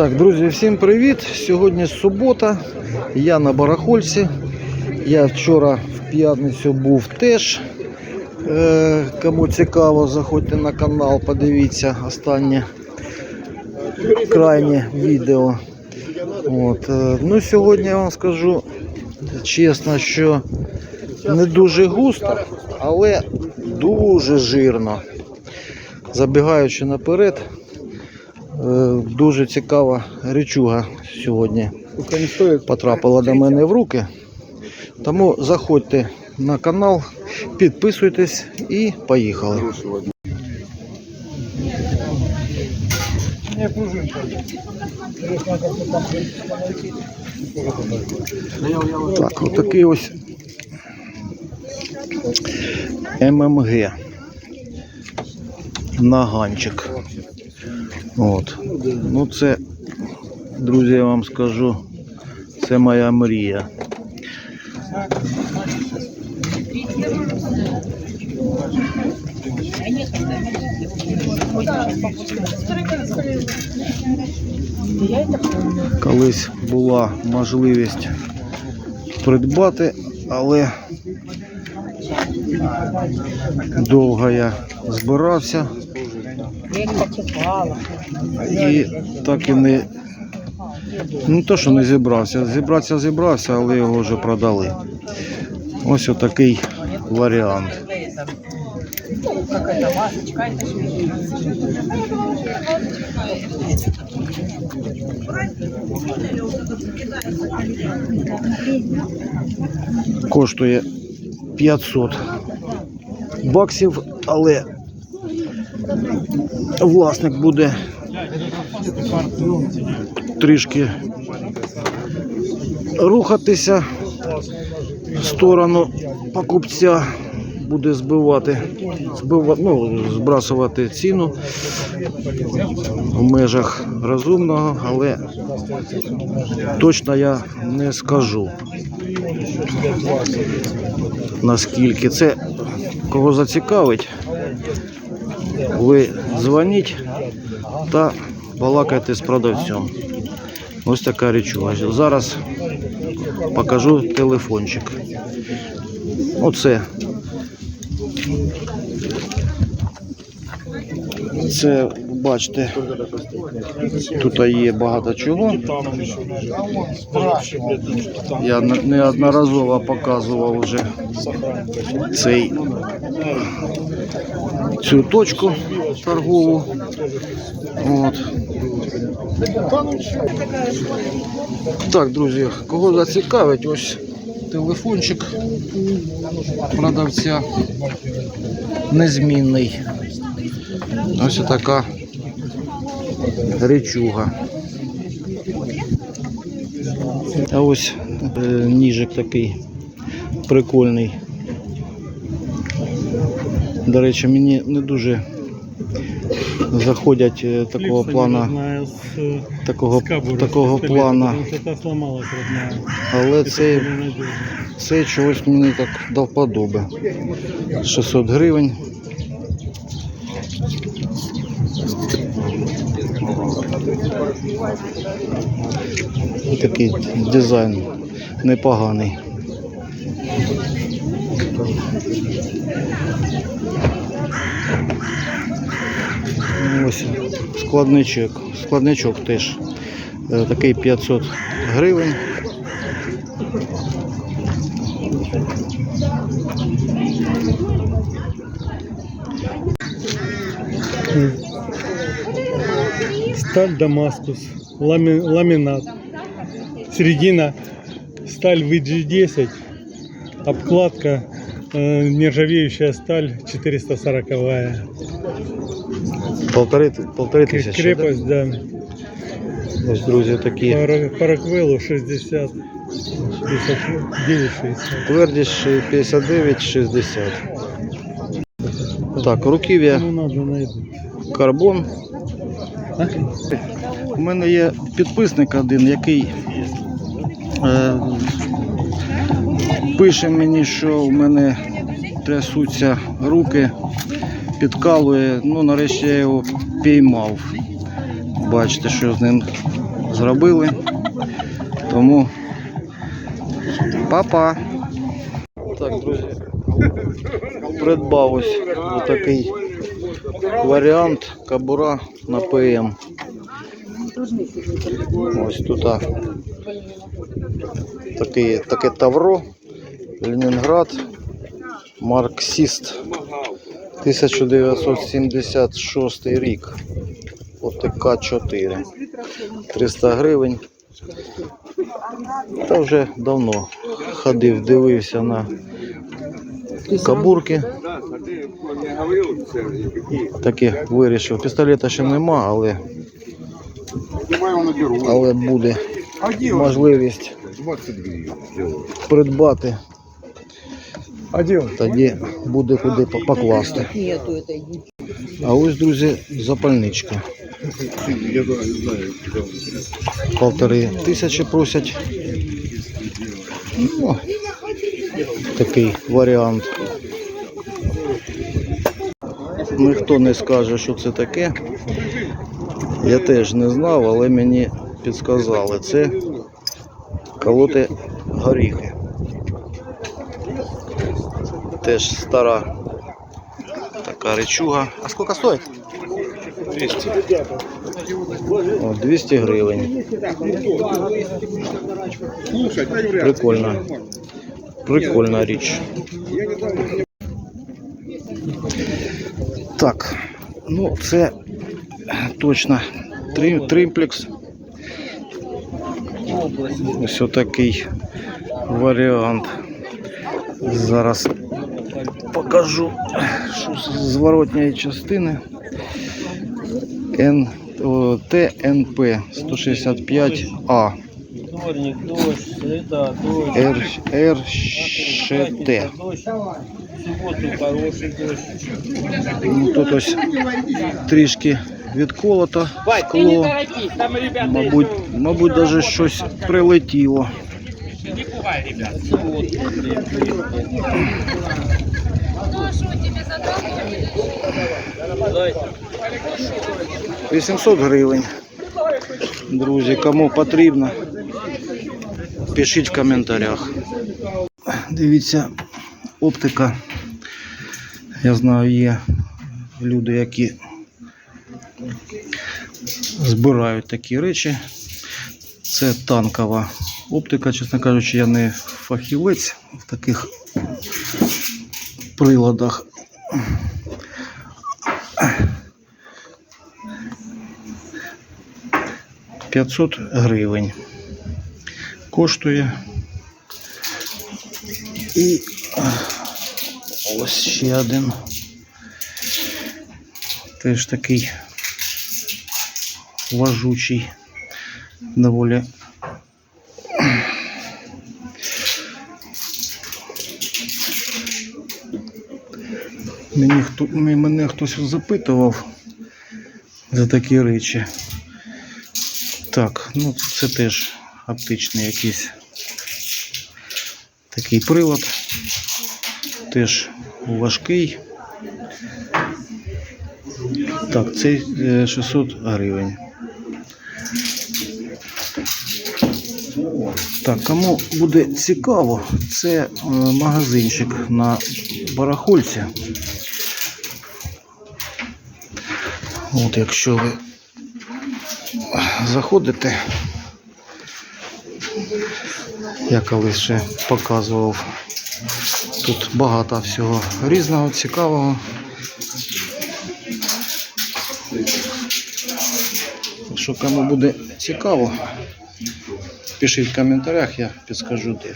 Так, друзі, всім привіт! Сьогодні субота. Я на барахольці. Я вчора в п'ятницю був теж. Е, кому цікаво, заходьте на канал, подивіться останнє крайнє відео. От. е, Ну, сьогодні я вам скажу чесно, що не дуже густо, але дуже жирно. Забігаючи наперед, дуже цікава речуга сьогодні потрапила до мене в руки. Тому заходьте на канал, підписуйтесь і поїхали. Так, отакий ось ММГ. Наганчик. От. Ну це, друзі, я вам скажу, це моя мрія. Колись була можливість придбати, але довго я збирався і так і не. Не то, що не зібрався. Зібратися зібрався, але його вже продали. Ось отакий варіант. Коштує 500 баксів, але власник буде трішки рухатися в сторону покупця, буде збивати, збивати, ну, збрасувати ціну в межах розумного, але точно я не скажу. Наскільки це кого зацікавить, ви дзвоніть та балакайте з продавцем. Ось така річова. Зараз покажу телефончик. Оце. Це, бачите, тут є багато чого. Я неодноразово показував вже цей, цю точку торгову. От. Так, друзі, кого зацікавить, ось телефончик продавця незмінний. Ось така речуга. А ось е, ніжик такий прикольний. До речі, мені не дуже заходять е, такого плана, такого, такого плана. Але цей, цей чогось мені так до вподоби. 600 гривень. Такий дизайн непоганий. Ось складничок. Складничок теж е, такий 500 гривень. Сталь Дамаскус, лами- ламинат. Середина сталь VG10, обкладка э, нержавеющая сталь 440 Полтори, полтори тисячі. Крепость, да. да? Ось, друзі, такі. По, по Роквеллу 60, 59, 60. Твердість 59-60. Так, руків'я Кому надо найду. карбон. У мене є підписник один, який е, пише мені, що в мене трясуться руки, підкалує. Ну, нарешті я його піймав. бачите, що з ним зробили. Тому папа. Так, друзі, придбав ось такий варіант кабура на ПМ. Ось тут а, такий, таке Тавро, Ленінград, Марксіст, 1976 рік. ОТК 4. 300 гривень. Та вже давно ходив, дивився на кабурки. Таке вирішив. Пістолета ще нема, але, але буде можливість придбати. Тоді буде куди покласти. А ось, друзі, запальничка. Полтори тисячі просять. Ну, такий варіант. Ніхто не скаже, що це таке. Я теж не знав, але мені підсказали. Це колоти горіхи. Теж стара така речуга. А скільки стоїть? 200. О, 200 гривень. Прикольно. Прикольна річ. Так, ну це точно три- тримплекс. Ось такий варіант. Зараз покажу, що з зворотньої частини. Н, о, ТНП 165А Вторник, дождь, среда, дождь. Р, РШТ. Ну, Тут ось трішки відколото скло. Мабуть, мабуть, навіть щось прилетіло. В субботу. 800 гривень. Друзі, кому потрібно, пишіть в коментарях. Дивіться, оптика. Я знаю, є люди, які збирають такі речі. Це танкова оптика, чесно кажучи, я не фахівець в таких приладах. П'ятсот гривень коштує. І ось ще один. Теж такий важучий, доволі. Мені хто, мене хтось запитував за такі речі. Так, ну це теж оптичний якийсь такий прилад. Теж важкий. Так, цей е, 600 гривень. Так, кому буде цікаво, це е, магазинчик на барахольці. От якщо ви заходите, я колись ще показував. Тут багато всього різного, цікавого. Якщо кому буде цікаво, пишіть в коментарях, я підскажу де.